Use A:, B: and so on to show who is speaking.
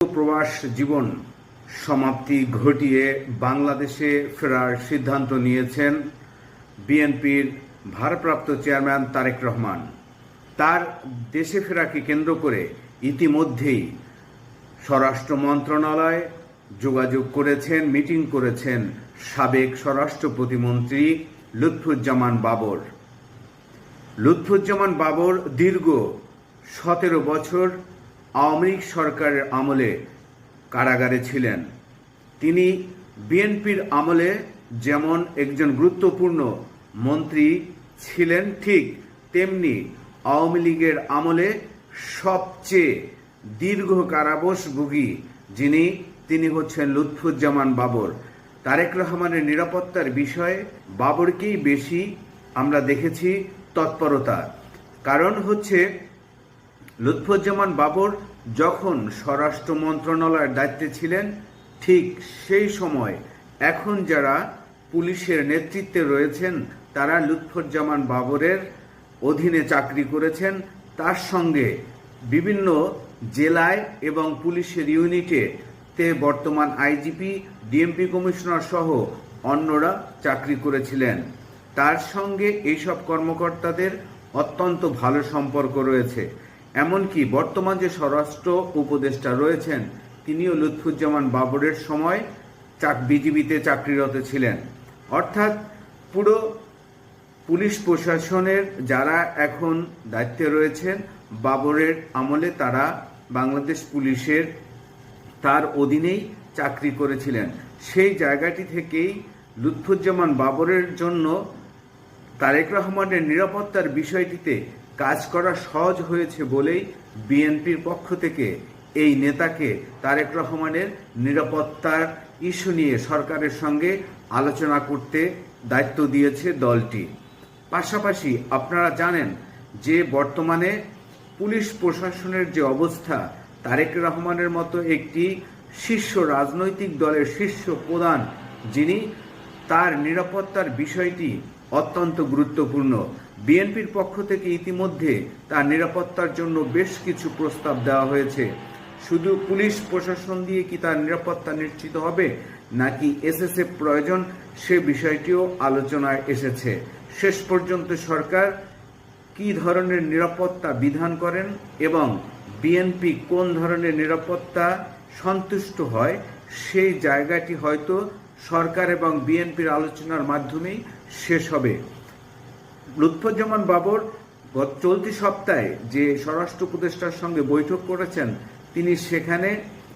A: প্রবাস জীবন সমাপ্তি ঘটিয়ে বাংলাদেশে ফেরার সিদ্ধান্ত নিয়েছেন বিএনপির ভারপ্রাপ্ত চেয়ারম্যান তারেক রহমান। তার দেশে ফেরাকে কেন্দ্র করে ইতিমধ্যেই স্বরাষ্ট্র মন্ত্রণালয় যোগাযোগ করেছেন, মিটিং করেছেন সাবেক স্বরাষ্ট্র প্রতিমন্ত্রী লুৎফুজ্জামান বাবর। লুৎফুজ্জামান বাবর দীর্ঘ সতেরো বছর আওয়ামী লীগ সরকারের আমলে কারাগারে ছিলেন। তিনি বিএনপির আমলে যেমন একজন গুরুত্বপূর্ণ মন্ত্রী ছিলেন, ঠিক তেমনি আওয়ামী লীগের আমলে সবচেয়ে দীর্ঘ কারাবাসভোগী যিনি, তিনি হচ্ছেন লুৎফুজ্জামান বাবর। তারেক রহমানের নিরাপত্তার বিষয়ে বাবরকেই বেশি আমরা দেখেছি তৎপরতা। কারণ হচ্ছে লুৎফুজ্জামান বাবর যখন স্বরাষ্ট্র মন্ত্রণালয়ের দায়িত্বে ছিলেন, ঠিক সেই সময় এখন যারা পুলিশের নেতৃত্বে রয়েছেন, তারা লুৎফুজ্জামান বাবরের অধীনে চাকরি করেছেন। তার সঙ্গে বিভিন্ন জেলায় এবং পুলিশের ইউনিটে তে বর্তমান আইজিপি, ডিএমপি কমিশনার সহ অন্যরা চাকরি করেছিলেন। তার সঙ্গে এইসব কর্মকর্তাদের অত্যন্ত ভালো সম্পর্ক রয়েছে। এমনকি বর্তমান যে স্বরাষ্ট্র উপদেষ্টা রয়েছেন, তিনিও লুৎফুজ্জামান বাবরের সময় চাক বিজিবিতে চাকরিরত ছিলেন। অর্থাৎ পুরো পুলিশ প্রশাসনের যারা এখন দায়িত্বে রয়েছেন, বাবরের আমলে তারা বাংলাদেশ পুলিশের তার অধীনেই চাকরি করেছিলেন। সেই জায়গাটি থেকেই লুৎফুজ্জামান বাবরের জন্য তারেক রহমানের নিরাপত্তার বিষয়টিতে কাজ করা সহজ হয়েছে বলেই বিএনপির পক্ষ থেকে এই নেতাকে তারেক রহমানের নিরাপত্তার ইস্যু নিয়ে সরকারের সঙ্গে আলোচনা করতে দায়িত্ব দিয়েছে দলটি। পাশাপাশি আপনারা জানেন যে বর্তমানে পুলিশ প্রশাসনের যে অবস্থা, তারেক রহমানের মতো একটি শীর্ষ রাজনৈতিক দলের শীর্ষ প্রধান যিনি, তার নিরাপত্তার বিষয়টি অত্যন্ত গুরুত্বপূর্ণ। বিএনপির পক্ষ থেকে ইতিমধ্যে তার নিরাপত্তার জন্য বেশ কিছু প্রস্তাব দেওয়া হয়েছে। শুধু পুলিশ প্রশাসন দিয়ে কি তার নিরাপত্তা নিশ্চিত হবে, নাকি এসএসএফ প্রয়োজন, সে বিষয়টিও আলোচনায় এসেছে। শেষ পর্যন্ত সরকার কি ধরনের নিরাপত্তা বিধান করেন এবং বিএনপি কোন ধরনের নিরাপত্তা সন্তুষ্ট হয়, সেই জায়গাটি হয়তো সরকার এবং বিএনপির আলোচনার মাধ্যমেই শেষ হবে। লুৎফুজ্জামান বাবর চলতি সপ্তাহে যে স্বরাষ্ট্র উপদেষ্টার সঙ্গে বৈঠক করেছেন, তিনি সেখানে